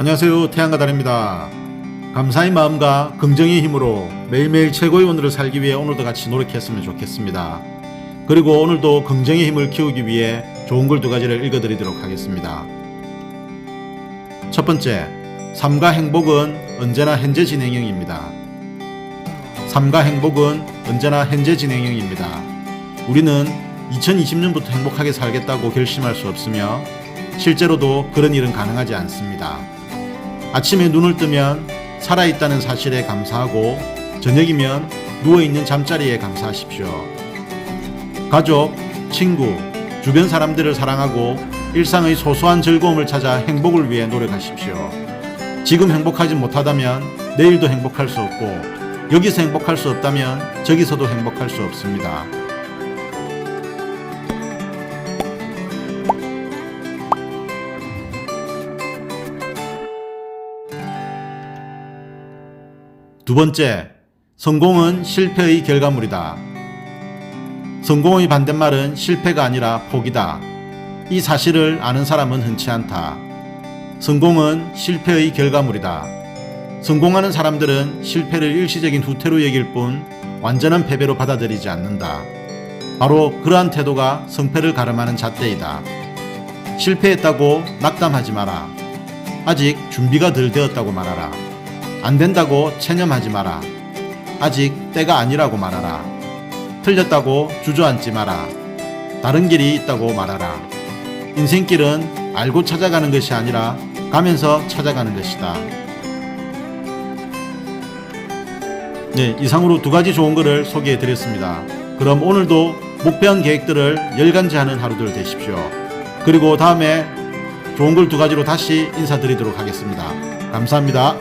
안녕하세요. 태양과 달입니다. 감사의 마음과 긍정의 힘으로 매일매일 최고의 오늘을 살기 위해 오늘도 같이 노력했으면 좋겠습니다. 그리고 오늘도 긍정의 힘을 키우기 위해 좋은 글 두 가지를 읽어드리도록 하겠습니다. 첫 번째 삶과 행복은 언제나 현재 진행형입니다. 삶과 행복은 언제나 현재 진행형입니다. 우리는 2020년부터 행복하게 살겠다고 결심할 수 없으며 실제로도 그런 일은 가능하지 않습니다. 아침에 눈을 뜨면 살아있다는 사실에 감사하고 저녁이면 누워있는 잠자리에 감사하십시오. 가족, 친구, 주변 사람들을 사랑하고 일상의 소소한 즐거움을 찾아 행복을 위해 노력하십시오. 지금 행복하지 못하다면 내일도 행복할 수 없고 여기서 행복할 수 없다면 저기서도 행복할 수 없습니다. 두 번째, 성공은 실패의 결과물이다. 성공의 반대말은 실패가 아니라 포기다. 이 사실을 아는 사람은 흔치 않다. 성공은 실패의 결과물이다. 성공하는 사람들은 실패를 일시적인 후퇴로 여길 뿐 완전한 패배로 받아들이지 않는다. 바로 그러한 태도가 성패를 가름하는 잣대이다. 실패했다고 낙담하지 마라. 아직 준비가 덜 되었다고 말하라. 안 된다고 체념하지 마라. 아직 때가 아니라고 말하라. 틀렸다고 주저앉지 마라. 다른 길이 있다고 말하라. 인생길은 알고 찾아가는 것이 아니라 가면서 찾아가는 것이다. 네, 이상으로 두 가지 좋은 글을 소개해 드렸습니다. 그럼 오늘도 목표한 계획들을 열간지하는 하루들 되십시오. 그리고 다음에 좋은 글 두 가지로 다시 인사드리도록 하겠습니다. 감사합니다.